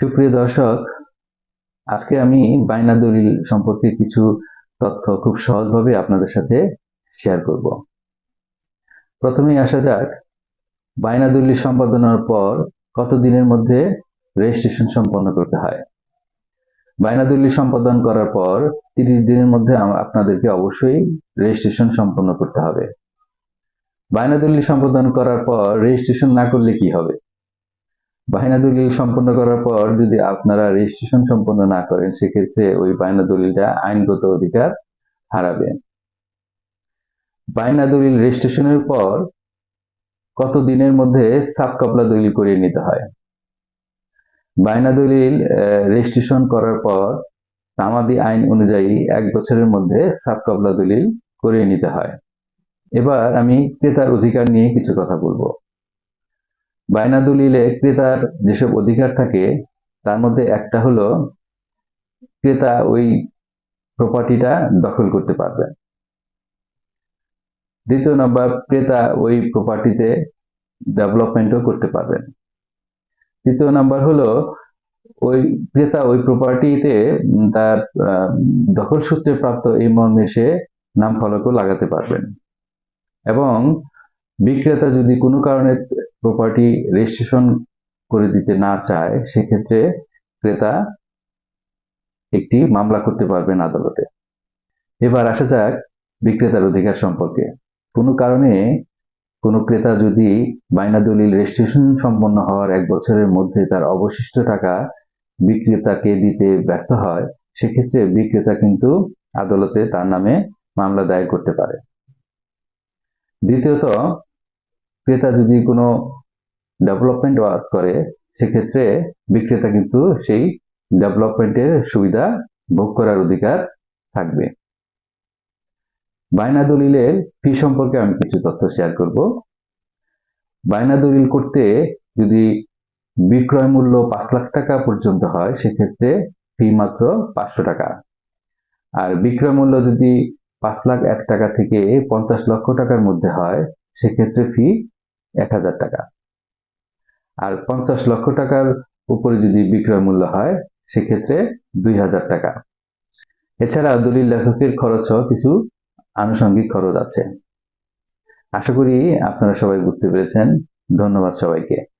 সুপ্রিয় দর্শক, আজকে আমি বায়না দলিল সম্পর্কে কিছু তথ্য খুব সহজভাবে আপনাদের সাথে শেয়ার করব। প্রথমেই আসা যাক, বায়না দলিল সম্পাদনার পর কত দিনের মধ্যে রেজিস্ট্রেশন সম্পন্ন করতে হয়? বায়না দলিল সম্পাদন করার পর তিরিশ দিনের মধ্যে আপনাদেরকে অবশ্যই রেজিস্ট্রেশন সম্পন্ন করতে হবে। বায়না দলিল সম্পাদন করার পর রেজিস্ট্রেশন না করলে কি হবে? বায়না দলিল সম্পন্ন করার পর যদি আপনারা রেজিস্ট্রেশন সম্পন্ন না করেন, সেক্ষেত্রে ওই বায়না দলিলটা আইনগত অধিকার হারাবে বায়না দলিল রেজিস্ট্রেশনের পর কত দিনের মধ্যে সাব কাপলা দলিল করিয়ে নিতে হয়? বায়না দলিল রেজিস্ট্রেশন করার পর তামাদি আইন অনুযায়ী এক বছরের মধ্যে সাব কাপলা দলিল করিয়ে নিতে হয়। এবার আমি ক্রেতার অধিকার নিয়ে কিছু কথা বলব। বায়না দলিলে ক্রেতার যেসব অধিকার থাকে, তার মধ্যে একটা হলো ক্রেতা ওই প্রপার্টিটা দখল করতে পারবে। দ্বিতীয় নম্বর, ক্রেতা ওই প্রপার্টিতে ডেভেলপমেন্টও করতে পারবেন তৃতীয় নাম্বার হলো, ওই ক্রেতা ওই প্রপার্টিতে তার দখল সূত্রে প্রাপ্ত এই মর্মে সে নাম ফলকও লাগাতে পারবেন। এবং বিক্রেতা যদি কোনো কারণে প্রপার্টি রেজিস্ট্রেশন করে দিতে না চায়, সেক্ষেত্রে ক্রেতা একটি মামলা করতে পারবেন আদালতে। এবার আসা যাক বিক্রেতার অধিকার সম্পর্কে। কোনো কারণে কোনো ক্রেতা যদি বায়না দলিল রেজিস্ট্রেশন সম্পন্ন হওয়ার এক বছরের মধ্যে তার অবশিষ্ট টাকা বিক্রেতাকে দিতে ব্যর্থ হয়, সেক্ষেত্রে বিক্রেতা কিন্তু আদালতে তার নামে মামলা দায়ের করতে পারে। দ্বিতীয়ত ক্রেতা যদি কোনো ডেভেলপমেন্ট ওয়ার্ক করে, সেক্ষেত্রে বিক্রেতা কিন্তু সেই ডেভেলপমেন্টের সুবিধা ভোগ করার অধিকার থাকবে। বায়না দলিলের ফি সম্পর্কে আমি কিছু তথ্য শেয়ার করব। বায়না দলিল করতে যদি বিক্রয় মূল্য পাঁচ লাখ টাকা পর্যন্ত হয়, সেক্ষেত্রে ফি মাত্র পাঁচশো টাকা। আর বিক্রয় মূল্য যদি পাঁচ লাখ এক টাকা থেকে পঞ্চাশ লক্ষ টাকার মধ্যে হয় সেক্ষেত্রে ফি এক হাজার টাকা। আর পঞ্চাশ লক্ষ টাকার উপরে যদি বিক্রয় মূল্য হয়, সেক্ষেত্রে দুই হাজার টাকা। এছাড়া দলিল লেখকের খরচ সহ কিছু আনুষঙ্গিক খরচ আছে। আশা করি আপনারা সবাই বুঝতে পেরেছেন। ধন্যবাদ সবাইকে।